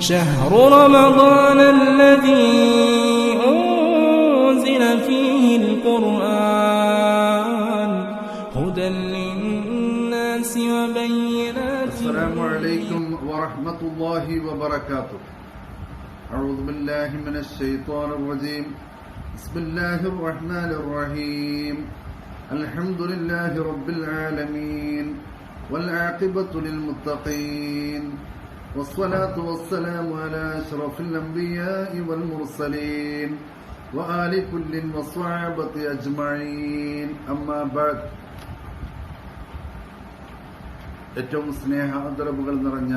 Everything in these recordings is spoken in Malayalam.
شهر رمضان الذي أنزل فيه القرآن هدى للناس وبينات. السلام عليكم ورحمة الله وبركاته. أعوذ بالله من الشيطان الرجيم. بسم الله الرحمن الرحيم. الحمد لله رب العالمين والعاقبة للمتقين. والصلاة والسلام على أشرف الأنبياء والمرسلين وآل كل والصحابة أجمعين أما بعد ഏറ്റവും സ്നേഹ ആദരവുകൾ നിറഞ്ഞ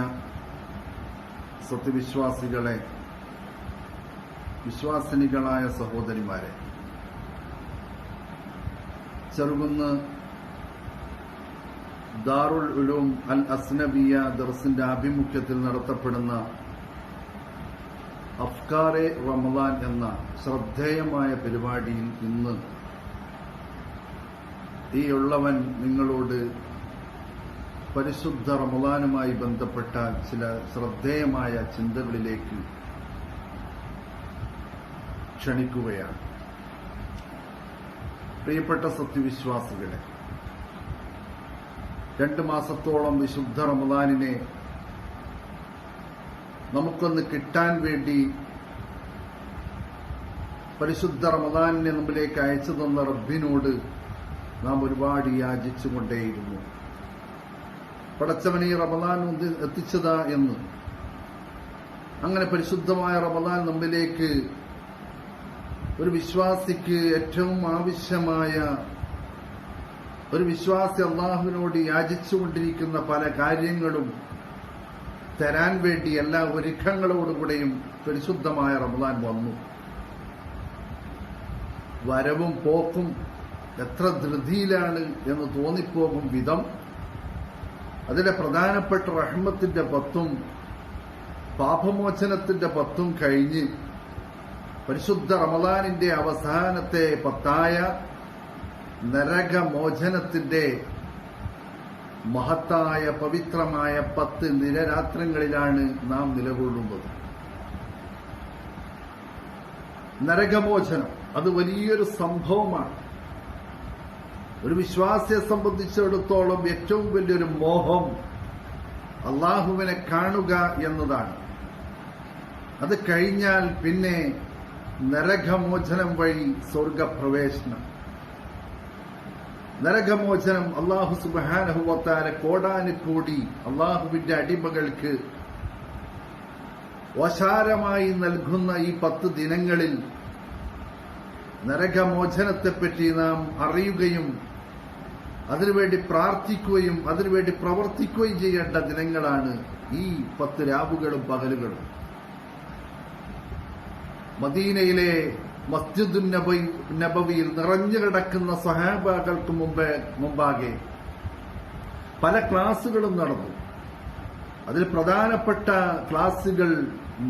സത്യവിശ്വാസികളെ വിശ്വാസിനികളായ സഹോദരിമാരെ ചെറുകുന്ന് ദാറുൽ ഉലൂം അൽ അസ്നബിയ ദർസിന്റെ ആഭിമുഖ്യത്തിൽ നടത്തപ്പെടുന്ന അഫ്കാറെ റമദാൻ എന്ന ശ്രദ്ധേയമായ പരിപാടിയിൽ ഇന്ന് ഈ ഉള്ളവൻ നിങ്ങളോട് പരിശുദ്ധ റമദാനുമായി ബന്ധപ്പെട്ട ചില ശ്രദ്ധേയമായ ചിന്തകളിലേക്ക് ക്ഷണിക്കുകയാണ്. പ്രിയപ്പെട്ട സത്യവിശ്വാസികളെ രണ്ട് മാസത്തോളം വിശുദ്ധ റമദാനിനെ നമുക്കൊന്ന് കിട്ടാൻ വേണ്ടി പരിശുദ്ധ റമദാനിനെ മുമ്പിലേക്ക് അയച്ചു തന്ന റബ്ബിനോട് നാം ഒരുപാട് യാചിച്ചുകൊണ്ടേയിരുന്നു പടച്ചവനെ റമദാൻ എത്തിച്ചതാ എന്ന്. അങ്ങനെ പരിശുദ്ധമായ റമദാൻ നമ്മിലേക്ക് ഒരു വിശ്വാസിക്ക് ഏറ്റവും ആവശ്യമായ ഒരു വിശ്വാസി അള്ളാഹുവിനോട് യാചിച്ചുകൊണ്ടിരിക്കുന്ന പല കാര്യങ്ങളും തരാൻ വേണ്ടി എല്ലാ ഒരുക്കങ്ങളോടുകൂടെയും പരിശുദ്ധമായ റമദാൻ വന്നു. വരവും പോക്കും എത്ര ധൃതിയിലാണ് എന്ന് തോന്നിപ്പോകും വിധം. അതിലെ പ്രധാനപ്പെട്ട റഹ്മത്തിന്റെ പത്തും പാപമോചനത്തിന്റെ പത്തും കഴിഞ്ഞ് പരിശുദ്ധ റമദാനിന്റെ അവസാനത്തെ പത്തായ നരകമോചനത്തിന്റെ മഹത്തായ പവിത്രമായ പത്ത് നിരരാത്രങ്ങളിലാണ് നാം നിലകൊള്ളുന്നത്. നരകമോചനം അത് വലിയൊരു സംഭവമാണ്. ഒരു വിശ്വാസിയെ സംബന്ധിച്ചിടത്തോളം ഏറ്റവും വലിയൊരു മോഹം അള്ളാഹുവിനെ കാണുക എന്നതാണ്. അത് കഴിഞ്ഞാൽ പിന്നെ നരകമോചനം വഴി സ്വർഗപ്രവേശനം. നരകമോചനം അള്ളാഹു സുബാനഹുവത്താര കോടാനുകൂടി അള്ളാഹുവിന്റെ അടിമകൾക്ക് ഓശാരമായി നൽകുന്ന ഈ പത്ത് ദിനങ്ങളിൽ നരകമോചനത്തെപ്പറ്റി നാം അറിയുകയും അതിനുവേണ്ടി പ്രാർത്ഥിക്കുകയും അതിനുവേണ്ടി പ്രവർത്തിക്കുകയും ചെയ്യേണ്ട ദിനങ്ങളാണ് ഈ പത്ത് രാവുകളും പകലുകളും. മദീനയിലെ മസ്ജിദുൻ നബി നബവിയിൽ നിറഞ്ഞു കിടക്കുന്ന സഹാബാക്കൾക്ക് മുമ്പേ മുമ്പാകെ പല ക്ലാസുകളും നടന്നു. അതിൽ പ്രധാനപ്പെട്ട ക്ലാസുകൾ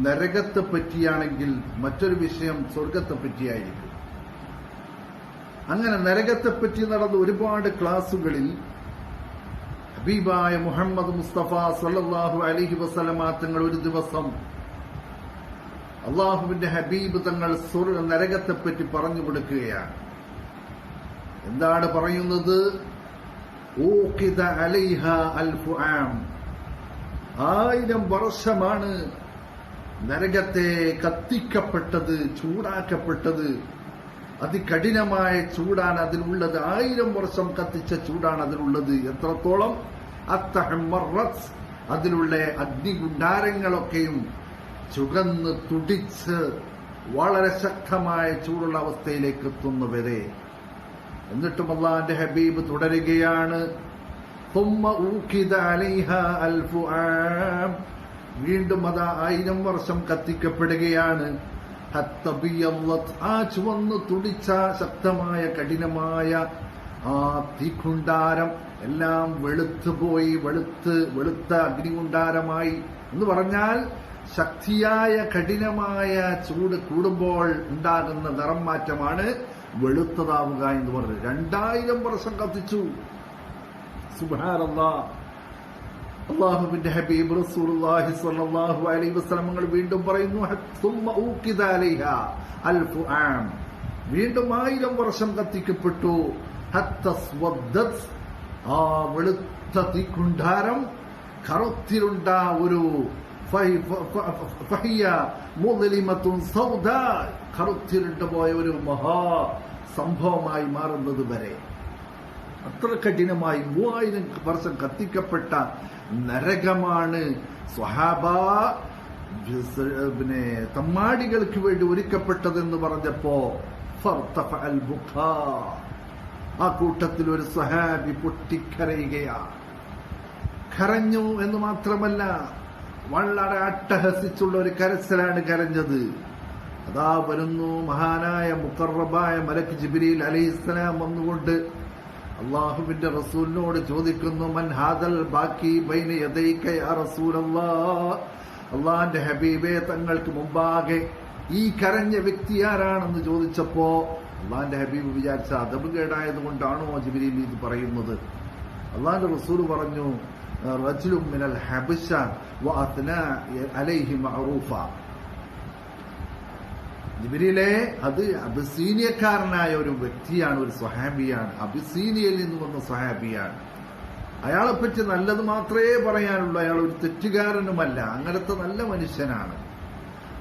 നരകത്തെ പറ്റിയാണെങ്കിൽ മറ്റൊരു വിഷയം സ്വർഗത്തെ പറ്റിയായിരിക്കും. അങ്ങനെ നരകത്തെ പറ്റി നടന്ന ഒരുപാട് ക്ലാസുകളിൽ ഹബീബായ മുഹമ്മദ് മുസ്തഫ സല്ലാഹു അലൈഹി വസല്ലമ തങ്ങൾ ഒരു ദിവസം അള്ളാഹുവിന്റെ ഹബീബ് തങ്ങൾ സ്വർഗ നരകത്തെപ്പറ്റി പറഞ്ഞു കൊടുക്കുകയാണ്. എന്താണ് പറയുന്നത്? ആയിരം വർഷമാണ് നരകത്തെ കത്തിക്കപ്പെട്ടത് ചൂടാക്കപ്പെട്ടത്. അതികഠിനമായ ചൂടാണ് അതിനുള്ളത് ആയിരം വർഷം കത്തിച്ച ചൂടാണ് അതിനുള്ളത് എത്രത്തോളം? അതിലുള്ള അഗ്നികുണ്ടാരങ്ങളൊക്കെയും ചുകന്ന് തുടിച്ച് വളരെ ശക്തമായ ചൂടുള്ള അവസ്ഥയിലേക്ക് എത്തുന്നവരെ എന്നിട്ടും അള്ളാന്റെ ഹബീബ് തുടരുകയാണ്. വീണ്ടും അത് ആയിരം വർഷം കത്തിക്കപ്പെടുകയാണ്. ആ ചുവന്ന് തുടിച്ച ശക്തമായ കഠിനമായ ആ തീകുണ്ടാരം എല്ലാം വെളുത്തുപോയി വെളുത്ത് വെളുത്ത അഗ്നികുണ്ടാരമായി എന്ന് പറഞ്ഞാൽ ശക്തിയായ കഠിനമായ ചൂട് കൂടുമ്പോൾ ഉണ്ടാകുന്ന നിറം മാറ്റമാണ് വെളുത്തതാവുക എന്ന് പറഞ്ഞത്. രണ്ടായിരം വർഷം കത്തിച്ചു. സുബാനല്ലാ അള്ളാഹുവിന്റെ ഹബീബ് റസൂലുള്ളാഹി സ്വല്ലല്ലാഹു അലൈഹി വീണ്ടും പറയുന്നു വീണ്ടും ആയിരം വർഷം കത്തിക്കപ്പെട്ടു. ആ വെളുത്ത തീക്കുണ്ടാരം കറുത്തിരുണ്ട ഒരു കറുത്തിരുണ്ട് പോയ ഒരു മഹാ സംഭവമായി മാറുന്നത് വരെ അത്ര കഠിനമായി മൂവായിരം വർഷം കത്തിക്കപ്പെട്ട നരകമാണ് സ്വഹാബ പിന്നെ തമ്മാടികൾക്ക് വേണ്ടി ഒരുക്കപ്പെട്ടതെന്ന് പറഞ്ഞപ്പോ. ആ കൂട്ടത്തിൽ ഒരു സ്വഹാബി പൊട്ടിക്കരയുകയാണ് കരഞ്ഞു എന്ന് മാത്രമല്ല വളരെ അട്ടഹസിച്ചുള്ള ഒരു കരച്ചിലാണ് കരഞ്ഞത്. അതാ വരുന്നു മഹാനായ മുക്കറബായ മലക്ക് ജിബിരിൽ അലൈഹിസ്സലാം വന്നുകൊണ്ട് അള്ളാഹുവിന്റെ റസൂലിനോട് ചോദിക്കുന്നു മൻ ഹാദൽ ബാക്കി ബൈന യദൈക യാ റസൂലല്ലാ അള്ളാഹിന്റെ ഹബീബെ തങ്ങൾക്ക് മുമ്പാകെ ഈ കരഞ്ഞ വ്യക്തി ആരാണെന്ന് ചോദിച്ചപ്പോ അള്ളാഹിന്റെ ഹബീബ് വിചാരിച്ച അതബ് കേടായത് കൊണ്ടാണോ ജിബിരിൽ ഇത് പറയുന്നത്? അള്ളാഹിന്റെ റസൂൽ പറഞ്ഞു റജുലും മിനൽ ഹബിഷ വഅത്ന അലൈഹി മഅറൂഫ. ജിബിരിലെ അത് അബിസീനിയക്കാരനായ ഒരു വ്യക്തിയാണ് ഒരു സ്വഹാബിയാണ്. അബിസീനിയയിൽ നിന്ന് വന്ന സ്വഹാബിയാണ്. അയാളെ പറ്റി നല്ലത് മാത്രമേ പറയാനുള്ളൂ. അയാൾ ഒരു തെറ്റുകാരനുമല്ല. അങ്ങനത്തെ നല്ല മനുഷ്യനാണ്.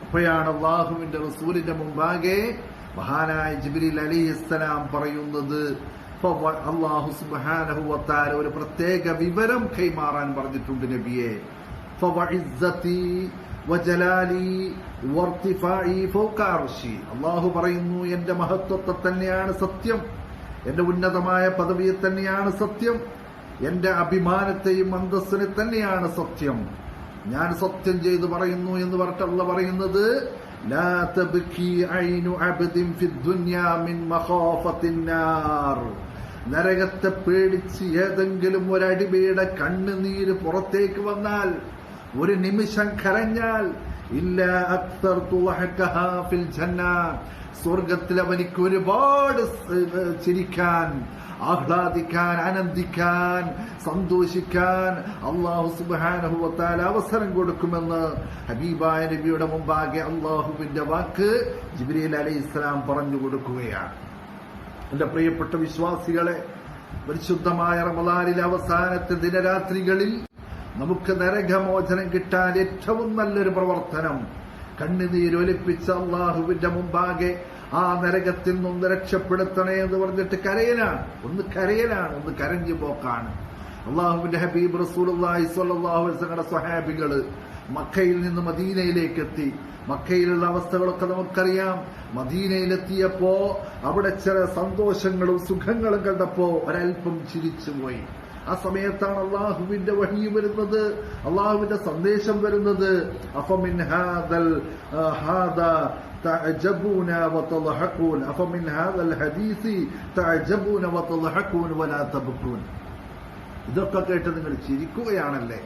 അപ്പോഴാണ് അള്ളാഹുവിന്റെ റസൂലിന്റെ മുമ്പാകെ മഹാനായ ജിബിരിൽ അലിഹിസ്സലാം പറയുന്നത് അള്ളാഹു സുബ്ഹാനഹു വത്താല ഒരു പ്രത്യേക വിവരം കൈമാറാൻ പറഞ്ഞിട്ടുണ്ട് നബിയെ. അള്ളാഹു പറയുന്നു എന്റെ മഹത്വത്തെ തന്നെയാണ് സത്യം. എന്റെ ഉന്നതമായ പദവിയെ തന്നെയാണ് സത്യം. എന്റെ അഭിമാനത്തെയും അന്തസ്സിനെ തന്നെയാണ് സത്യം. ഞാൻ സത്യം ചെയ്തു പറയുന്നു എന്ന് പറഞ്ഞിട്ടുള്ള പറയുന്നത് തബ്കി ഐനു അബ്ദിൻ ഫിദ്ദുനിയാ മിൻ മഖാഫത്തിൻ നാർ. നരകത്തെ പേടിച്ച് ഏതെങ്കിലും ഒരടിമയുടെ കണ്ണുനീര് പുറത്തേക്ക് വന്നാൽ ഒരു നിമിഷം കരഞ്ഞാൽ ഇല്ല അക്തർ ഫിൽ ജന്ന. സ്വർഗത്തിൽ അവനിക്ക് ഒരുപാട് ചിരിക്കാൻ ആഹ്ലാദിക്കാൻ ആനന്ദിക്കാൻ സന്തോഷിക്കാൻ അള്ളാഹു സുബാനഹുവത്താൽ അവസരം കൊടുക്കുമെന്ന് ഹബീബായ നബിയുടെ മുമ്പാകെ അള്ളാഹുവിന്റെ വാക്ക് ജിബ്രീൽ അലൈഹി ഇസ്ലാം പറഞ്ഞു കൊടുക്കുകയാണ്. എന്റെ പ്രിയപ്പെട്ട വിശ്വാസികളെ പരിശുദ്ധമായ റമദാനിലെ അവസാനത്തെ ദിനരാത്രികളിൽ നമുക്ക് നരകമോചനം കിട്ടാൻ ഏറ്റവും നല്ലൊരു പ്രവർത്തനം. കണ്ണുനീരൊലിപ്പിച്ച അള്ളാഹുവിന്റെ മുമ്പാകെ ആ നരകത്തിൽ നിന്ന് രക്ഷപ്പെടുത്തണേ എന്ന് പറഞ്ഞിട്ട് കരയലാണ്. ഒന്ന് കരയലാണ് ഒന്ന് കരഞ്ഞു പോക്കാണ്. അള്ളാഹുവിന്റെ ഹബീബ് അലൈഹി വസല്ലമയുടെ സ്വഹാബികൾ മക്കയിൽ നിന്ന് മദീനയിലേക്ക് എത്തി മക്കയിലുള്ള അവസ്ഥകളൊക്കെ നമുക്കറിയാം മദീനയിലെത്തിയപ്പോ അവിടെ ചില സന്തോഷങ്ങളും സുഖങ്ങളും കണ്ടപ്പോ ഒരൽപ്പം ചിരിച്ചുപോയി ആ സമയത്താണ് അള്ളാഹുവിന്റെ വഹി വരുന്നത് അള്ളാഹുവിന്റെ സന്ദേശം വരുന്നത് അഫമിൻ ഹാദൽ ആ, ഹാദ تعجبون وتضحكون أفمن هذا الحديث تعجبون وتضحكون ولا تبكون ഇതൊക്കെ കേട്ട് നിങ്ങൾ ചിരിക്കുകയാണല്ലേ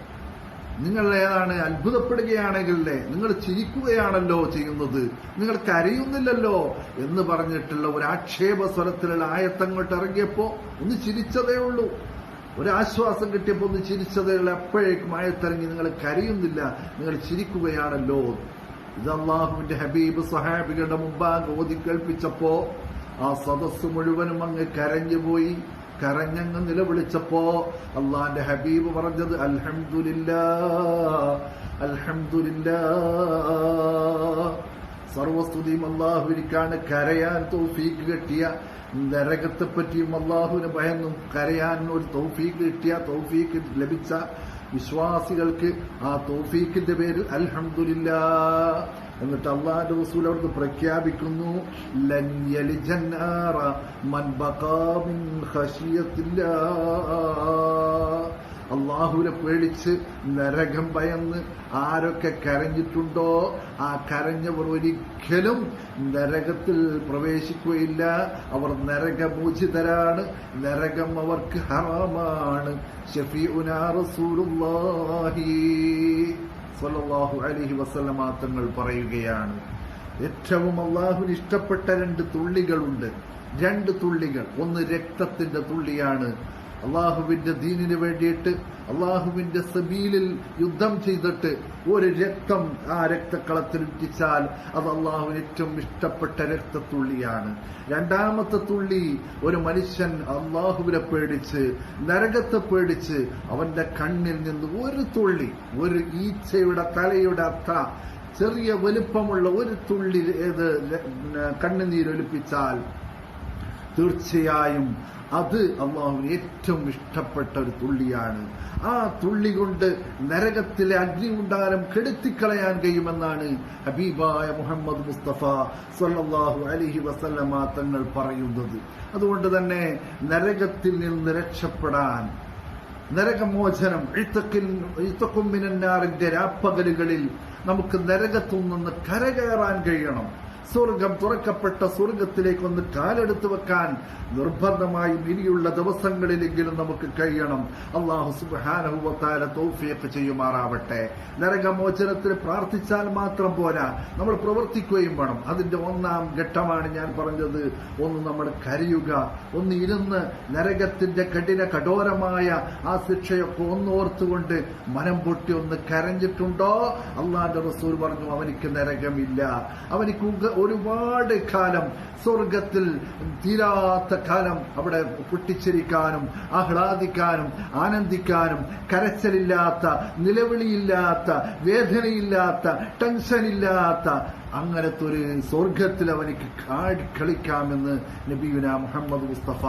നിങ്ങൾ ഏതാണ് അത്ഭുതപ്പെടുകയാണെങ്കിലേ നിങ്ങൾ ചിരിക്കുകയാണല്ലോ ചെയ്യുന്നത്. നിങ്ങൾ കരയുന്നില്ലല്ലോ എന്ന് പറഞ്ഞിട്ടുള്ള ഒരു ആക്ഷേപ സ്വരത്തിലുള്ള ആയത്തങ്ങോട്ട് ഇറങ്ങിയപ്പോ ഒന്ന് ചിരിച്ചതേ ഉള്ളൂ. ഒരാശ്വാസം കിട്ടിയപ്പോ ഒന്ന് ചിരിച്ചതേ ഉള്ളൂ. എപ്പോഴേക്കും ആയത്തിറങ്ങി നിങ്ങൾ കരയുന്നില്ല നിങ്ങൾ ചിരിക്കുകയാണല്ലോ. ഇത് അള്ളാഹുവിന്റെ ഹബീബ് സഹാബികളുടെ മുമ്പാകെ ഓതി കേൾപ്പിച്ചപ്പോ ആ സദസ് മുഴുവനും അങ്ങ് കരഞ്ഞുപോയി. കരഞ്ഞങ്ങ് നിലവിളിച്ചപ്പോ അള്ളാന്റെ ഹബീബ് പറഞ്ഞത് അൽഹംദുലില്ലാ അൽഹംദുലില്ലാ. സർവസ്തുതിയും അള്ളാഹുവിനിക്കാണ് കരയാൻ തൗഫീക്ക് കിട്ടിയ. നരകത്തെ പറ്റിയും അള്ളാഹുവിന് ഭയന്നും കരയാൻ ഒരു തൗഫീക്ക് കിട്ടിയ തൗഫീക്ക് ലഭിച്ച വിശ്വാസികൾക്ക് ആ തൗഫീക്കിന്റെ പേരിൽ അൽഹംദുലില്ലാ. എന്നിട്ട് അള്ളാഹുന്റെ റസൂൽ അവിടുന്ന് പ്രഖ്യാപിക്കുന്നു അള്ളാഹുവിനെ പേടിച്ച് നരകം ഭയന്ന് ആരൊക്കെ കരഞ്ഞിട്ടുണ്ടോ ആ കരഞ്ഞവർ ഒരിക്കലും നരകത്തിൽ പ്രവേശിക്കുകയില്ല. അവർ നരകമോചിതരാണ് നരകം അവർക്ക് ഹറാമാണ്. ഷഫീഉനാ റസൂലുള്ളാഹി. സ്വല്ലല്ലാഹു അലൈഹി വസല്ലമ തങ്ങൾ പറയുകയാണ് ഏറ്റവും അള്ളാഹുവിന് ഇഷ്ടപ്പെട്ട രണ്ട് തുള്ളികളുണ്ട്. രണ്ട് തുള്ളികൾ. ഒന്ന് രക്തത്തിന്റെ തുള്ളിയാണ് അള്ളാഹുവിന്റെ ദീനിന് വേണ്ടിയിട്ട് അള്ളാഹുവിന്റെ സബീലിൽ യുദ്ധം ചെയ്തിട്ട് ഒരു രക്തം ആ രക്തക്കളത്തിൽ ഇട്ടിച്ചാൽ അത് അള്ളാഹുവിന് ഏറ്റവും ഇഷ്ടപ്പെട്ട രക്തത്തുള്ളിയാണ്. രണ്ടാമത്തെ തുള്ളി ഒരു മനുഷ്യൻ അള്ളാഹുവിനെ പേടിച്ച് നരകത്തെ പേടിച്ച് അവന്റെ കണ്ണിൽ നിന്ന് ഒരു തുള്ളി ഒരു ഈച്ചയുടെ തലയുടെ അത്ര ചെറിയ വലുപ്പമുള്ള ഒരു തുള്ളി ഏത് കണ്ണുനീരൊലിപ്പിച്ചാൽ തീർച്ചയായും അത് അള്ളാഹുവിന് ഏറ്റവും ഇഷ്ടപ്പെട്ട ഒരു തുള്ളിയാണ്. ആ തുള്ളി കൊണ്ട് നരകത്തിലെ അഗ്നികുണ്ടാരം കെടുത്തിക്കളയാൻ കഴിയുമെന്നാണ് ഹബീബായ മുഹമ്മദ് മുസ്തഫ സല്ലല്ലാഹു അലൈഹി വസല്ലമ തങ്ങൾ പറയുന്നത്. അതുകൊണ്ട് തന്നെ നരകത്തിൽ നിന്ന് രക്ഷപ്പെടാൻ നരകമോചനം ഇത്തക്കുമ്മിനാറിന്റെ രാപ്പകലുകളിൽ നമുക്ക് നരകത്തു നിന്ന് കരകയറാൻ കഴിയണം. സ്വർഗം തുറക്കപ്പെട്ട സ്വർഗത്തിലേക്കൊന്ന് കാലെടുത്തു വെക്കാൻ നിർബന്ധമായും ഇനിയുള്ള ദിവസങ്ങളിലെങ്കിലും നമുക്ക് കഴിയണം. അള്ളാഹു സുബാനഹുവത്താല തൗഫീഖ് ചെയ്യുമാറാവട്ടെ. നരകമോചനത്തിന് പ്രാർത്ഥിച്ചാൽ മാത്രം പോരാ. നമ്മൾ പ്രവർത്തിക്കുകയും വേണം. അതിന്റെ ഒന്നാം ഘട്ടമാണ് ഞാൻ പറഞ്ഞത്. ഒന്ന് നമ്മൾ കരയുക. ഒന്ന് ഇരുന്ന് നരകത്തിന്റെ കഠിന കഠോരമായ ആ ശിക്ഷയൊക്കെ ഒന്നോർത്തുകൊണ്ട് മനം പൊട്ടി ഒന്ന് കരഞ്ഞിട്ടുണ്ടോ? അള്ളാന്റെ റസൂൽ പറഞ്ഞു അവനിക്ക് നരകമില്ല. അവനിക്ക് ഒരുപാട് കാലം സ്വർഗത്തിൽ തീരാത്ത കാലം അവിടെ പൊട്ടിച്ചിരിക്കാനും ആഹ്ലാദിക്കാനും ആനന്ദിക്കാനും കരച്ചലില്ലാത്ത നിലവിളിയില്ലാത്ത വേദനയില്ലാത്ത ടെൻഷനില്ലാത്ത അങ്ങനത്തെ ഒരു സ്വർഗത്തിൽ അവനിക്ക് കളിക്കാമെന്ന് നബീന മുഹമ്മദ് മുസ്തഫ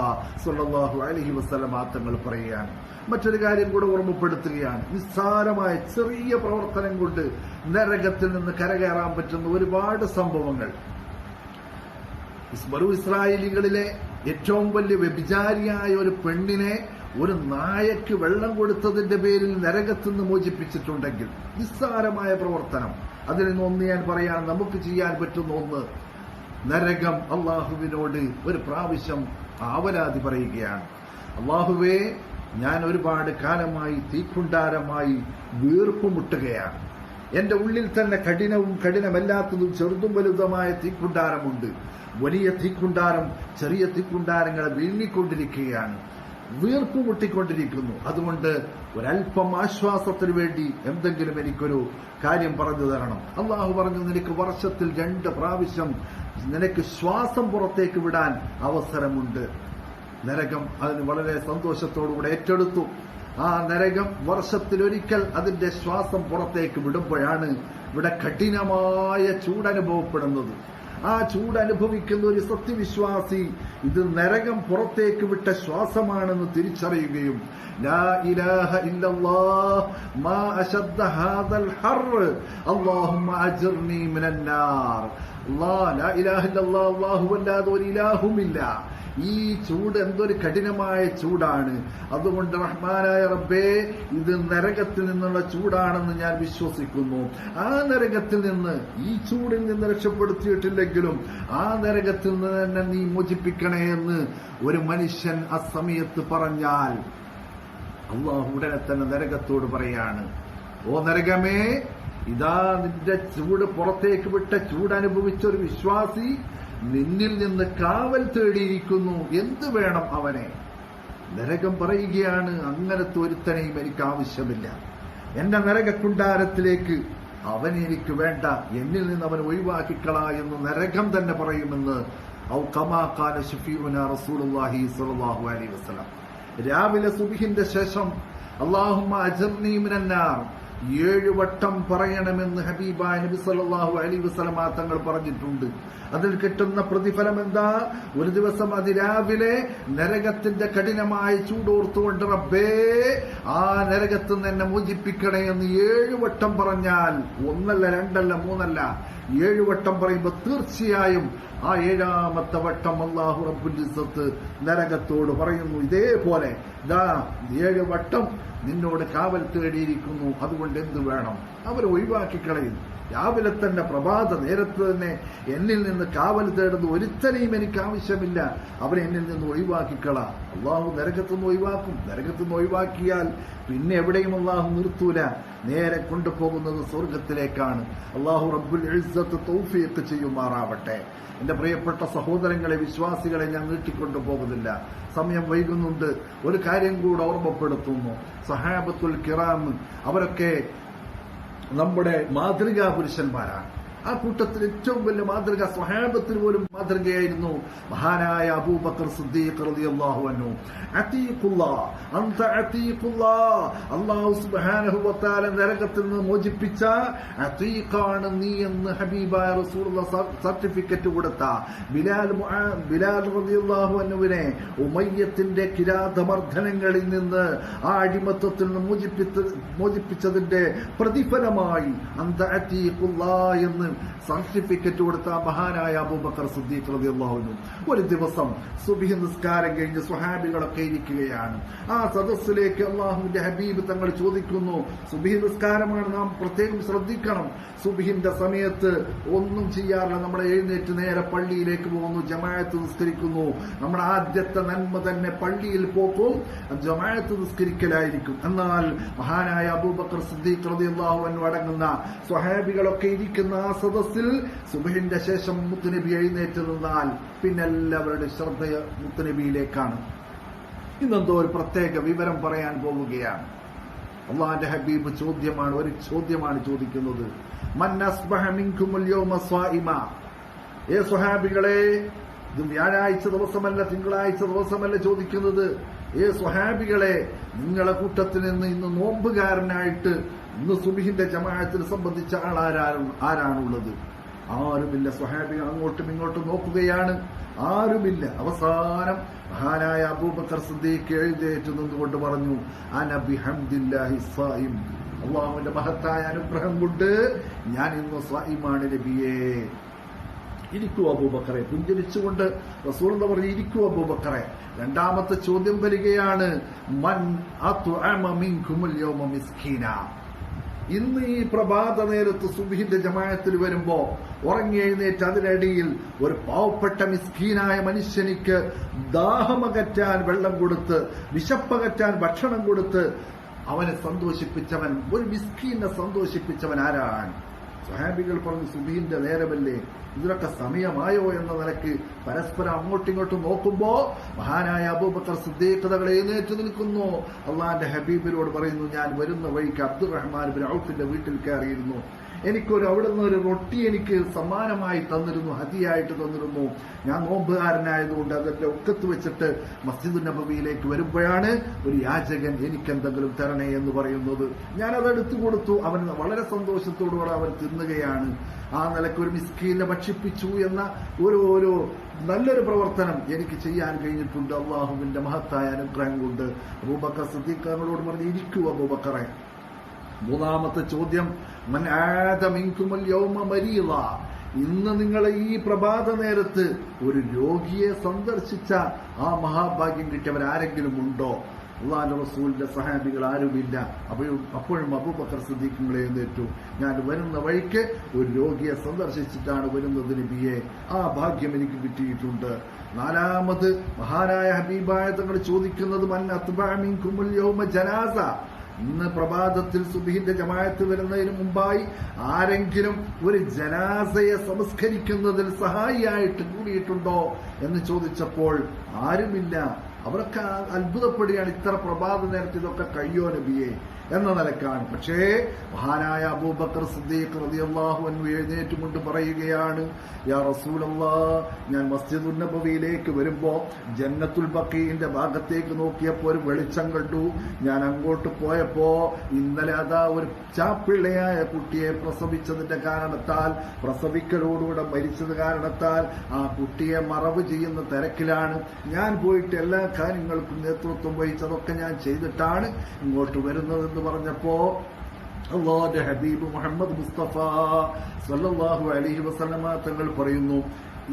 സല്ലല്ലാഹു അലഹി വസ്ലം തങ്ങൾ പറയുകയാണ്. മറ്റൊരു കാര്യം കൂടെ ഓർമ്മപ്പെടുത്തുകയാണ്. നിസ്സാരമായ ചെറിയ പ്രവർത്തനം കൊണ്ട് നരകത്തിൽ നിന്ന് കരകയറാൻ പറ്റുന്ന ഒരുപാട് സംഭവങ്ങൾ. ബറു ഇസ്രായേലികളിലെ ഏറ്റവും വലിയ വ്യഭിചാരിയായ ഒരു പെണ്ണിനെ ഒരു നായക്ക് വെള്ളം കൊടുത്തതിന്റെ പേരിൽ നരകത്തുനിന്ന് മോചിപ്പിച്ചിട്ടുണ്ടെങ്കിൽ നിസ്സാരമായ പ്രവർത്തനം. അതിൽ നിന്ന് ഒന്ന് ഞാൻ പറയാൻ നമുക്ക് ചെയ്യാൻ പറ്റുന്ന ഒന്ന് നരകം അള്ളാഹുവിനോട് ഒരു പ്രാവശ്യം ആവലാതി പറയുകയാണ്. അള്ളാഹുവേ ഞാൻ ഒരുപാട് കാലമായി തീക്കുണ്ടാരമായി വീർപ്പുമുട്ടുകയാണ്. എന്റെ ഉള്ളിൽ തന്നെ കഠിനവും കഠിനമല്ലാത്തതും ചെറുതും വലുതുമായ തീക്കുണ്ടാരമുണ്ട്. വലിയ തീക്കുണ്ടാരം ചെറിയ തീക്കുണ്ടാരങ്ങളെ വീഴ്ന്നിക്കൊണ്ടിരിക്കുകയാണ്. വീർപ്പ് മുട്ടിക്കൊണ്ടിരിക്കുന്നു അതുകൊണ്ട് ഒരല്പം ആശ്വാസത്തിന് വേണ്ടി എന്തെങ്കിലും എനിക്കൊരു കാര്യം പറഞ്ഞു തരണം. അള്ളാഹു പറഞ്ഞു നിനക്ക് വർഷത്തിൽ രണ്ട് പ്രാവശ്യം നിനക്ക് ശ്വാസം പുറത്തേക്ക് വിടാൻ അവസരമുണ്ട്. നരകം അതിന് വളരെ സന്തോഷത്തോടുകൂടെ ഏറ്റെടുത്തു. ആ നരകം വർഷത്തിലൊരിക്കൽ അതിന്റെ ശ്വാസം പുറത്തേക്ക് വിടുമ്പോഴാണ് ഇവിടെ കഠിനമായ ചൂടനുഭവപ്പെടുന്നത്. ആ ചൂടനുഭവിക്കുന്ന ഒരു സത്യവിശ്വാസി ഇത് നരകം പുറത്തേക്ക് വിട്ട ശ്വാസമാണെന്ന് തിരിച്ചറിയുകയും ലാ ഇലാഹ ഇല്ലല്ലാഹ് മാ അശദ്ദ ഹാദൽ ഹർ അല്ലാഹുമ്മ അജിർനി മിനൻ അല്ലാഹ് ലാ ഇലാഹ ഇല്ലല്ലാഹ് അല്ലാഹു അല്ലാതെ ഒരു ഇലാഹുമില്ല. ഈ ചൂട് എന്തൊരു കഠിനമായ ചൂടാണ്. അതുകൊണ്ട് റഹ്മാനായ റബ്ബേ ഇത് നരകത്തിൽ നിന്നുള്ള ചൂടാണെന്ന് ഞാൻ വിശ്വസിക്കുന്നു. ആ നരകത്തിൽ നിന്ന് ഈ ചൂടിൽ നിന്ന് രക്ഷപ്പെടുത്തിയിട്ടില്ലെങ്കിലും ആ നരകത്തിൽ നിന്ന് തന്നെ നീ മോചിപ്പിക്കണേ എന്ന് ഒരു മനുഷ്യൻ ആ സമയത്ത് പറഞ്ഞാൽ അള്ളാഹു ഉടനെ തന്നെ നരകത്തോട് പറയാണ്. ഓ നരകമേ ഇതാ നിന്റെ ചൂട് പുറത്തേക്ക് വിട്ട ചൂട് അനുഭവിച്ച ഒരു വിശ്വാസി നിന്നിൽ നിന്ന് കാവൽ തേടിയിരിക്കുന്നു. എന്ത് വേണം അവനെ? നരകം പറയുകയാണ് അങ്ങനത്തെ ഒരുത്തനെയും എനിക്ക് ആവശ്യമില്ല. എന്റെ നരകക്കുണ്ടാരത്തിലേക്ക് അവൻ എനിക്ക് വേണ്ട. എന്നിൽ നിന്ന് അവൻ ഒഴിവാക്കിക്കള എന്ന് നരകം തന്നെ പറയുമെന്ന് റസൂലുള്ളാഹി സ്വല്ലല്ലാഹു അലൈഹി വസല്ലം. രാവിലെ സുബഹിന്റെ ശേഷം അള്ളാഹുമ്മ അജർനി ഏഴ് വട്ടം പറയണമെന്ന് ഹബീബ നബി സല്ലാഹു അലൈഹി വസ്ലമ തങ്ങൾ പറഞ്ഞിട്ടുണ്ട്. അതിൽ കിട്ടുന്ന പ്രതിഫലം എന്താ? ഒരു ദിവസം അതിരാവിലെ നരകത്തിന്റെ കഠിനമായ ചൂടോർത്തുകൊണ്ട് റബ്ബേ ആ നരകത്ത് നിന്ന് എന്നെ മോചിപ്പിക്കണേ എന്ന് ഏഴ് വട്ടം പറഞ്ഞാൽ ഒന്നല്ല രണ്ടല്ല മൂന്നല്ല ഏഴ് വട്ടം പറയുമ്പോൾ തീർച്ചയായും ആ ഏഴാമത്തെ വട്ടം അള്ളാഹു റബ്ബുൽ ഇസ്സത്ത് നരകത്തോട് പറയുന്നു ഇതേപോലെ ദാ ഏഴ് വട്ടം നിന്നോട് കാവൽ തേടിയിരിക്കുന്നു അതുകൊണ്ട് എന്ത് വേണം? അവർ ഒഴിവാക്കി കളയുന്നു രാവിലെ തന്നെ പ്രഭാത നേരത്ത് തന്നെ എന്നിൽ നിന്ന് കാവൽ തേടുന്ന ഒരുത്തനെയും എനിക്ക് ആവശ്യമില്ല. അവനെ എന്നിൽ നിന്ന് ഒഴിവാക്കിക്കള. അള്ളാഹു നരകത്തു നിന്ന് ഒഴിവാക്കും. നരകത്തു നിന്ന് ഒഴിവാക്കിയാൽ പിന്നെ എവിടെയും അള്ളാഹു നിർത്തൂല. നേരെ കൊണ്ടുപോകുന്നത് സ്വർഗത്തിലേക്കാണ് അള്ളാഹു റബ്ബുൽ ഇസ്സത്ത് തൗഫീഖ് ചെയ്യുമാറാവട്ടെ. എന്റെ പ്രിയപ്പെട്ട സഹോദരങ്ങളെ വിശ്വാസികളെ ഞാൻ നീട്ടിക്കൊണ്ടു പോകുന്നില്ല. സമയം വൈകുന്നുണ്ട്. ഒരു കാര്യം കൂടെ ഓർമ്മപ്പെടുത്തുന്നു. സഹാബത്തുൽ കിറാം അവരൊക്കെ നമ്മുടെ മാതൃകാ പുരുഷന്മാരാണ് ആ കൂട്ടത്തിൽ ഏറ്റവും വലിയ മാതൃക സ്വഹാബത്തിന് പോലും മാതൃകയായിരുന്നു മഹാനായ അബൂബക്കർ സിദ്ദീഖ് റളിയല്ലാഹു അൻഹു. അതീഖുല്ലാ അൻത അതീഖുല്ലാ അല്ലാഹു സുബ്ഹാനഹു വ തആല നരകത്തിൽ നിന്ന് മോചിപ്പിച്ച അതീഖാണ് നീ എന്ന് ഹബീബായ റസൂലുള്ള സർട്ടിഫിക്കറ്റ് കൊടുത്ത ബിലാൽ ബിലാൽ റളിയല്ലാഹു അൻഹുവിനെ ഉമയ്യത്തിന്റെ കിരാതമർദ്ദനങ്ങളിൽ നിന്ന് ആ അടിമത്വത്തിൽ നിന്ന് മോചിപ്പിച്ച മോചിപ്പിച്ചതിന്റെ പ്രതിഫലമായി അന്ത അതീഖുല്ലാ എന്ന് സർട്ടിഫിക്കറ്റ് കൊടുത്ത മഹാനായ അബൂബക്കർ സുദ്ദീഖ് അൻഹു ഒരു ദിവസം സുബഹി നിസ്കാരം കഴിഞ്ഞ് സ്വഹാബികളൊക്കെ ഇരിക്കുകയാണ്. ആ സദസ്സിലേക്ക് അള്ളാഹുവിന്റെ ഹബീബ് തങ്ങൾ ചോദിക്കുന്നു സുബഹി നിസ്കാരമാണ് നാം പ്രത്യേകം ശ്രദ്ധിക്കണം. സുബിഹിന്റെ സമയത്ത് ഒന്നും ചെയ്യാറില്ല. നമ്മൾ എഴുന്നേറ്റ് നേരെ പള്ളിയിലേക്ക് പോകുന്നു ജമായത്ത് നിസ്കരിക്കുന്നു. നമ്മുടെ ആദ്യത്തെ നന്മ തന്നെ പള്ളിയിൽ പോക്കും ജമായത്ത് നിസ്കരിക്കലായിരിക്കും. എന്നാൽ മഹാനായ അബൂബക്കർ സിദ്ദീഖ് അൻഹു അടങ്ങുന്ന സ്വഹാബികളൊക്കെ ഇരിക്കുന്ന ആ സദസ്സിൽ സുബഹിന്റെ ശേഷം മുത്തുനബി എഴുന്നേറ്റ് നിന്നാൽ പിന്നെ എല്ലാവരുടെ ശ്രദ്ധ മുത്തുനബിയിലേക്കാണ്. ഇന്നെന്തോ ഒരു പ്രത്യേക വിവരം പറയാൻ പോവുകയാണ്. അള്ളാന്റെ ഹബീബ് ചോദ്യമാണ് ഒരു ചോദ്യമാണ് ചോദിക്കുന്നത്. ഏ സ്വഹാബികളെ ഇത് വ്യാഴാഴ്ച ദിവസമല്ല തിങ്കളാഴ്ച ദിവസമല്ല ചോദിക്കുന്നത്. ഏ സ്വഹാബികളെ നിങ്ങളെ കൂട്ടത്തിൽ നിന്ന് ഇന്ന് നോമ്പുകാരനായിട്ട് ഇന്ന് സുബിഹിന്റെ ജമാഅത്തിനെ സംബന്ധിച്ച ആൾ ആരാണ് ആരാണുള്ളത്? ആരുമില്ല സ്വഹാബികൾ അങ്ങോട്ടും ഇങ്ങോട്ടും നോക്കുകയാണ്. ആരുമില്ല. അവസാനം മഹാനായ അബൂബക്കർ സിദ്ദീഖ് എഴുന്നേറ്റ് നിന്നുകൊണ്ട് പറഞ്ഞു അള്ളാഹുവിന്റെ മഹത്തായ അനുഗ്രഹം കൊണ്ട് ഞാൻ ഇന്ന് സ്വാഹിമാണ് നബിയേ. ഇരിക്കൂ അബൂബക്കറെ. പുഞ്ചരിച്ചുകൊണ്ട് റസൂൾ എന്ന് പറഞ്ഞ് ഇരിക്കൂ അബൂബക്കറെ. രണ്ടാമത്തെ ചോദ്യം വരികയാണ് മൻ മിസ്കീന? ഇന്ന് ഈ പ്രഭാത നേരത്ത് സുബിഹിന്റെ ജമായത്തിൽ വരുമ്പോ ഉറങ്ങി എഴുന്നേറ്റ് അതിനിടയിൽ ഒരു പാവപ്പെട്ട മിസ്കീനായ മനുഷ്യനിക്ക് ദാഹമകറ്റാൻ വെള്ളം കൊടുത്ത് വിശപ്പകറ്റാൻ ഭക്ഷണം കൊടുത്ത് അവനെ സന്തോഷിപ്പിച്ചവൻ ഒരു മിസ്കീനെ സന്തോഷിപ്പിച്ചവൻ ആരാണ്? സ്വഹാബികൾ പറഞ്ഞു സുബീന്റെ നേരമല്ലേ? ഇതിനൊക്കെ സമയമായോ എന്ന നിലയ്ക്ക് പരസ്പരം അങ്ങോട്ടും ഇങ്ങോട്ടും നോക്കുമ്പോ മഹാനായ അബൂബക്കർ സിദ്ദീഖതകൾ എഴുന്നേറ്റ് നിൽക്കുന്നു. അള്ളാന്റെ ഹബീബിനോട് പറയുന്നു ഞാൻ വരുന്ന വഴിക്ക് അബ്ദുറഹ്മാൻ ബിൻ ഔഫിന്റെ വീട്ടിൽ കയറിയിരുന്നു. എനിക്കൊരു അവിടെ നിന്ന് ഒരു റൊട്ടി എനിക്ക് സമ്മാനമായി തന്നിരുന്നു ഹതിയായിട്ട് തന്നിരുന്നു. ഞാൻ നോമ്പുകാരനായതുകൊണ്ട് അതെന്റെ ഒക്കത്ത് വെച്ചിട്ട് മസ്ജിദ് നബവിയിലേക്ക് വരുമ്പോഴാണ് ഒരു യാചകൻ എനിക്ക് എന്തെങ്കിലും തരണേ എന്ന് പറയുന്നത്. ഞാൻ അത് എടുത്തു കൊടുത്തു. അവൻ വളരെ സന്തോഷത്തോടുകൂടെ അവൻ തിന്നുകയാണ്. ആ നിലയ്ക്ക് ഒരു മിസ്കീനെ ഭക്ഷിപ്പിച്ചു എന്ന ഒരു ഒരു നല്ലൊരു പ്രവർത്തനം എനിക്ക് ചെയ്യാൻ കഴിഞ്ഞിട്ടുണ്ട്. അള്ളാഹുവിന്റെ മഹത്തായ അനുഗ്രഹം കൊണ്ട്. അബൂബക്കർ സിദ്ദീഖാനോട് പറഞ്ഞ് ഇരിക്കൂ അബൂബക്കറെ. മൂന്നാമത്തെ ചോദ്യം മൻ ആദമിൻകുമുൽ യൗമ മരീള ഇന്ന് നിങ്ങളെ ഈ പ്രഭാത നേരത്ത് ഒരു രോഗിയെ സന്ദർശിച്ച ആ മഹാഭാഗ്യം കിട്ടിയവർ ആരെങ്കിലും ഉണ്ടോ? അള്ളാന്റെ റസൂലിന്റെ സഹാബികൾ ആരുമില്ല. അപ്പോഴും അപ്പോഴും അബൂബക്കർ സിദ്ദീഖിങ്ങളെ എന്നേറ്റു ഞാൻ വരുന്ന വഴിക്ക് ഒരു രോഗിയെ സന്ദർശിച്ചിട്ടാണ് വരുന്നത് നബിയെ ആ ഭാഗ്യം എനിക്ക് കിട്ടിയിട്ടുണ്ട്. നാലാമത് മഹാനായ ഹബീബായ തങ്ങൾ ചോദിക്കുന്നത് മൻ അത്ബാമിൻ മിൻകുമുൽ യൗമ ജനാസ? ഇന്ന് പ്രഭാതത്തിൽ സുബിഹിന്റെ ജമായത്ത് വരുന്നതിന് മുമ്പായി ആരെങ്കിലും ഒരു ജനാസയെ സംസ്കരിക്കുന്നതിൽ സഹായിയായിട്ട് കൂടിയിട്ടുണ്ടോ എന്ന് ചോദിച്ചപ്പോൾ ആരുമില്ല. അവരൊക്കെ അത്ഭുതപ്പെടുകയാണ് ഇത്ര പ്രഭാത നേരത്തെ ഇതൊക്കെ കഴിയോ നബിയെ എന്ന നിലക്കാണ്. പക്ഷേ മഹാനായ അബൂബക്കർ സിദ്ദീഖ് റളിയല്ലാഹു അൻഹു എഴുന്നേറ്റുകൊണ്ട് പറയുകയാണ് യാ റസൂലല്ലാ ഞാൻ മസ്ജിദ് നബവിയിലേക്ക് വരുമ്പോ ജന്നത്തുൽ ബക്കീന്റെ ഭാഗത്തേക്ക് നോക്കിയപ്പോ ഒരു വെളിച്ചം കണ്ടു. ഞാൻ അങ്ങോട്ട് പോയപ്പോ ഇന്നലെ അതാ ഒരു ചാപ്പിള്ളയായ കുട്ടിയെ പ്രസവിച്ചതിന്റെ കാരണത്താൽ പ്രസവിക്കലോടുകൂടെ മരിച്ചത് കാരണത്താൽ ആ കുട്ടിയെ മറവ് ചെയ്യുന്ന തിരക്കിലാണ്. ഞാൻ പോയിട്ട് എല്ലാ കാര്യങ്ങൾക്കും നേതൃത്വം വഹിച്ചതൊക്കെ ഞാൻ ചെയ്തിട്ടാണ് ഇങ്ങോട്ട് വരുന്നതെന്ന് പറഞ്ഞപ്പോ അള്ളാഹുന്റെ ഹബീബ് മുഹമ്മദ് മുസ്തഫ സല്ലല്ലാഹു അലൈഹി വസല്ലമ തങ്ങൾ പറയുന്നു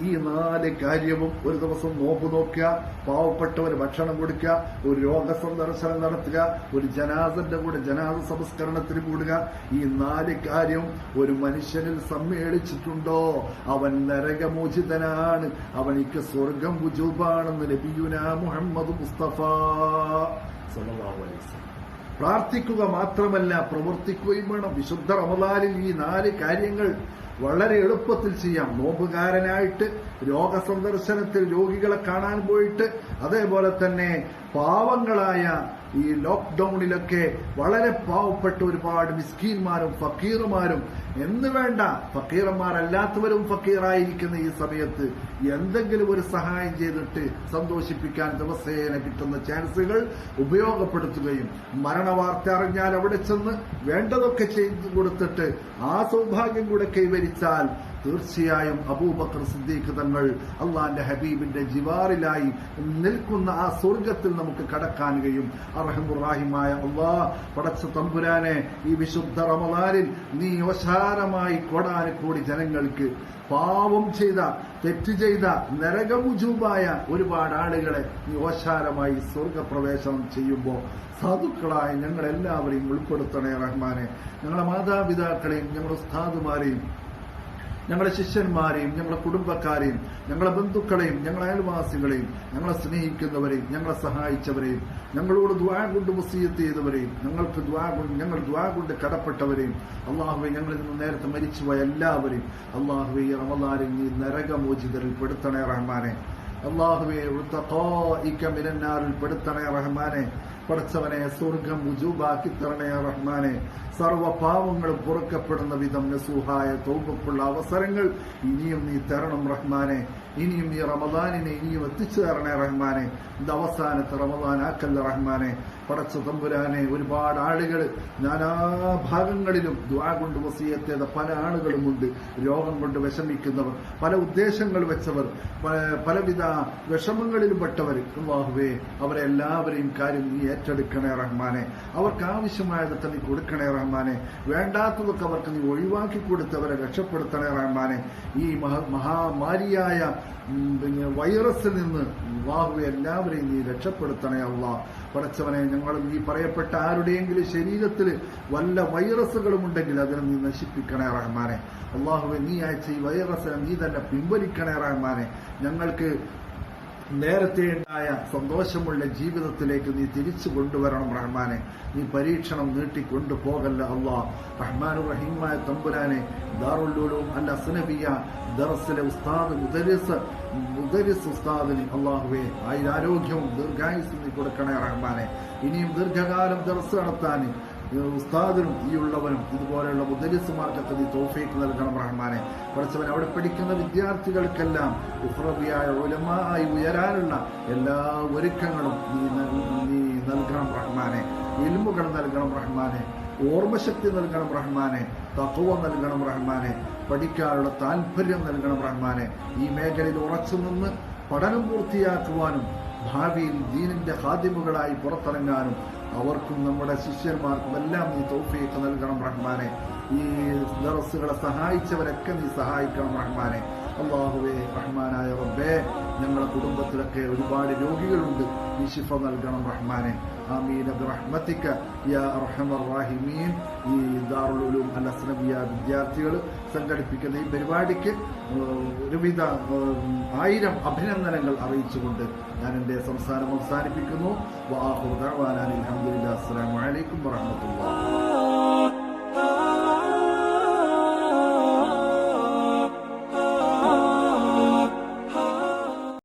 ഈ നാല് കാര്യവും ഒരു ദിവസം നോമ്പ് നോക്കുക പാവപ്പെട്ടവന് ഭക്ഷണം കൊടുക്കുക ഒരു രോഗ സന്ദർശനം നടത്തുക ഒരു ജനാസന്റെ കൂടെ ജനാസ സംസ്കരണത്തിന് കൂടുക. ഈ നാല് കാര്യം ഒരു മനുഷ്യനിൽ സമ്മേളിച്ചിട്ടുണ്ടോ? അവൻ നരകമോചിതനാണ്. അവനിക്ക് സ്വർഗം ഉജൂബാണെന്ന് ലഭിയുന മുഹമ്മദ് മുസ്തഫ അലൈഹി. പ്രാർത്ഥിക്കുക മാത്രമല്ല പ്രവർത്തിക്കുകയും വേണം. വിശുദ്ധ റമദാനിൽ ഈ നാല് കാര്യങ്ങൾ വളരെ എളുപ്പത്തിൽ ചെയ്യാം. നോമ്പുകാരനായിട്ട് രോഗസന്ദർശനത്തിൽ രോഗികളെ കാണാൻ പോയിട്ട് അതേപോലെ തന്നെ പാവങ്ങളായ ഈ ലോക്ക്ഡൌണിലൊക്കെ വളരെ പാവപ്പെട്ട ഒരുപാട് മിസ്കീന്മാരും ഫക്കീറുമാരും എന്ന് വേണ്ട ഫക്കീറന്മാരല്ലാത്തവരും ഫക്കീറായിരിക്കുന്ന ഈ സമയത്ത് എന്തെങ്കിലും ഒരു സഹായം ചെയ്തിട്ട് സന്തോഷിപ്പിക്കാൻ ദിവസേന കിട്ടുന്ന ചാൻസുകൾ ഉപയോഗപ്പെടുത്തുകയും മരണവാർത്ത അറിഞ്ഞാൽ അവിടെ ചെന്ന് വേണ്ടതൊക്കെ ചെയ്തു കൊടുത്തിട്ട് ആ സൗഭാഗ്യം കൂടെ കൈവരിച്ചാൽ തീർച്ചയായും അബൂബക്കർ സിദ്ദീഖ് തങ്ങൾ അള്ളാന്റെ ഹബീബിന്റെ ജിവാറിലായി നിൽക്കുന്ന ആ സ്വർഗത്തിൽ നമുക്ക് കടക്കാൻ കഴിയും. അറഹമുറാഹിമായ അള്ളാ പടച്ച തമ്പുരാനെ ഈ വിശുദ്ധ റമദാനിൽ നീ ഓശാരമായി കൂടി ജനങ്ങൾക്ക് പാവം ചെയ്ത തെറ്റ് ചെയ്ത നരകമുജൂബായ ഒരുപാട് ആളുകളെ നീ ഓശാരമായി സ്വർഗപ്രവേശനം ചെയ്യുമ്പോൾ സാധുക്കളായ ഞങ്ങളെല്ലാവരെയും ഉൾപ്പെടുത്തണേ റഹ്മാനെ. ഞങ്ങളുടെ മാതാപിതാക്കളെയും ഞങ്ങളുടെ ഉസ്താദുമാരെയും ഞങ്ങളുടെ ശിഷ്യന്മാരെയും ഞങ്ങളുടെ കുടുംബക്കാരെയും ഞങ്ങളുടെ ബന്ധുക്കളെയും ഞങ്ങളെ അയൽവാസികളെയും ഞങ്ങളെ സ്നേഹിക്കുന്നവരെയും ഞങ്ങളെ സഹായിച്ചവരെയും ഞങ്ങളോട് ദ്വാ കൊണ്ട് മുസീത്ത് ചെയ്തവരെയും ഞങ്ങൾക്ക് ദ്വാ കൊണ്ട് ഞങ്ങൾ ദ്വാ കൊണ്ട് കടപ്പെട്ടവരെയും അള്ളാഹുവെ ഞങ്ങളിൽ നിന്ന് നേരത്തെ മരിച്ചുപോയ എല്ലാവരെയും അള്ളാഹുവെ ഈ റമദാനിൽ നീ നരകമോചിതരിൽ പെടുത്തണേ റഹ്മാനെ. അള്ളാഹുവെ പെടുത്തണേ റഹ്മാനെ. പഠിച്ചവനെ സ്വർഗം ഉജൂബാക്കി തരണേ റഹ്മാനെ. സർവ പൊറുക്കപ്പെടുന്ന വിധം നസൂഹായ തോമ്പുള്ള അവസരങ്ങൾ ഇനിയും നീ തരണം റഹ്മാനെ. ഇനിയും നീ റമദാനിനെ ഇനിയും എത്തിച്ചു തരണേ റഹ്മാനെ. ഇത് അവസാനത്തെ റമദാനാക്കല്ല റഹ്മാനെ. പടച്ച തമ്പുരാനെ ഒരുപാട് ആളുകൾ നാനാഭാഗങ്ങളിലും ദ്വാ കൊണ്ട് വസീയത്തേത പല ആളുകളുമുണ്ട്. രോഗം കൊണ്ട് വിഷമിക്കുന്നവർ പല ഉദ്ദേശങ്ങൾ വെച്ചവർ പലവിധ വിഷമങ്ങളിലും പെട്ടവർ. അള്ളാഹുവേ അവരെ എല്ലാവരെയും കാര്യം നീ ഏറ്റെടുക്കണേ റഹ്മാനെ. അവർക്ക് ആവശ്യമായതൊക്കെ നീ കൊടുക്കണേ റഹ്മാനെ. വേണ്ടാത്തതൊക്കെ അവർക്ക് നീ ഒഴിവാക്കി കൊടുത്തവരെ രക്ഷപ്പെടുത്തണേ റഹ്മാനെ. ഈ മഹ- മഹാമാരിയായ വൈറസിൽ നിന്ന് അള്ളാഹുവെ എല്ലാവരെയും നീ രക്ഷപ്പെടുത്തണേ അള്ളാഹ്. പടച്ചവനെ ഞങ്ങൾ ഈ പറയപ്പെട്ട ആരുടെയെങ്കിലും ശരീരത്തിൽ വല്ല വൈറസുകളും ഉണ്ടെങ്കിൽ അതിനെ നീ നശിപ്പിക്കണേ റഹ്മാനെ. അള്ളാഹുവെ നീ അയച്ച ഈ വൈറസിനെ നീ തന്നെ പിൻവലിക്കണേ റഹ്മാനെ. ഞങ്ങൾക്ക് നേരത്തെ ഉണ്ടായ സന്തോഷമുള്ള ജീവിതത്തിലേക്ക് നീ തിരിച്ചു കൊണ്ടുവരണം റഹ്മാനെ. നീ പരീക്ഷണം നീട്ടിക്കൊണ്ടു പോകല്ല അള്ളാ. റഹ്മാനു റഹീമായ തമ്പുരാനെ ദാറുല്ലൂലും അല്ല അസ്നബിയ ദറസിലെ ഉസ്താദ് മുദരിസ് മുദരിസ് ഉസ്താദിന് അള്ളാഹുവെ ആയിരാരോഗ്യവും ദീർഘായുസ് നീ കൊടുക്കണേ റഹ്മാനെ. ഇനിയും ദീർഘകാലം ദറസ് നടത്താൻ ഉസ്താദിനും ഈ ഉള്ളവനും ഇതുപോലെയുള്ള മുദലിസുമാർക്കൊക്കെ നീ തോഫീക്ക് നൽകണം റഹ്മാനെ. പഠിച്ചവൻ അവിടെ പഠിക്കുന്ന വിദ്യാർത്ഥികൾക്കെല്ലാം ഉഫ്രബിയായ ഉലമായി ഉയരാനുള്ള എല്ലാ ഒരുക്കങ്ങളും നീ നീ നൽകണം റഹ്മാനെ. ഇൽമുകൾ നൽകണം റഹ്മാനെ. ഓർമ്മശക്തി നൽകണം റഹ്മാനെ. തത്വ നൽകണം റഹ്മാനെ. പഠിക്കാനുള്ള താല്പര്യം നൽകണം റഹ്മാനെ. ഈ മേഖലയിൽ ഉറച്ചു നിന്ന് പഠനം പൂർത്തിയാക്കുവാനും ഭാവിയിൽ ദീനിന്റെ ഹാദിമുകളായി പുറത്തിറങ്ങാനും അവർക്കും നമ്മുടെ ശിഷ്യന്മാർക്കും എല്ലാം നീ തൗഫീഖ് നൽകണം റഹ്മാനെ. ഈ ദറസുകളെ സഹായിച്ചവരൊക്കെ നീ സഹായിക്കണം റഹ്മാനെ. അള്ളാഹുവേ റഹ്മാനായ റബ്ബേ ഞങ്ങളുടെ കുടുംബത്തിലൊക്കെ ഒരുപാട് രോഗികളുണ്ട്. നീ ശിഫ നൽകണം റഹ്മാനെ. ആമീൻ. റഹ്മത്തിക്ക. യാ അർഹമർ റാഹിമീൻ. ഈ ദാറുൽ അൽ അസ്നബിയ വിദ്യാർത്ഥികൾ സംഘടിപ്പിക്കുന്ന ഈ പരിപാടിക്ക് ഒരുവിധ ആയിരം അഭിനന്ദനങ്ങൾ അറിയിച്ചുകൊണ്ട് ഞാൻ എന്റെ സംസാരം അവസാനിപ്പിക്കുന്നു. വാഹു ദഅ്വാനാ അസ്സാം അസ്സലാമു അലൈക്കും വറഹ്മത്തുള്ളാഹി.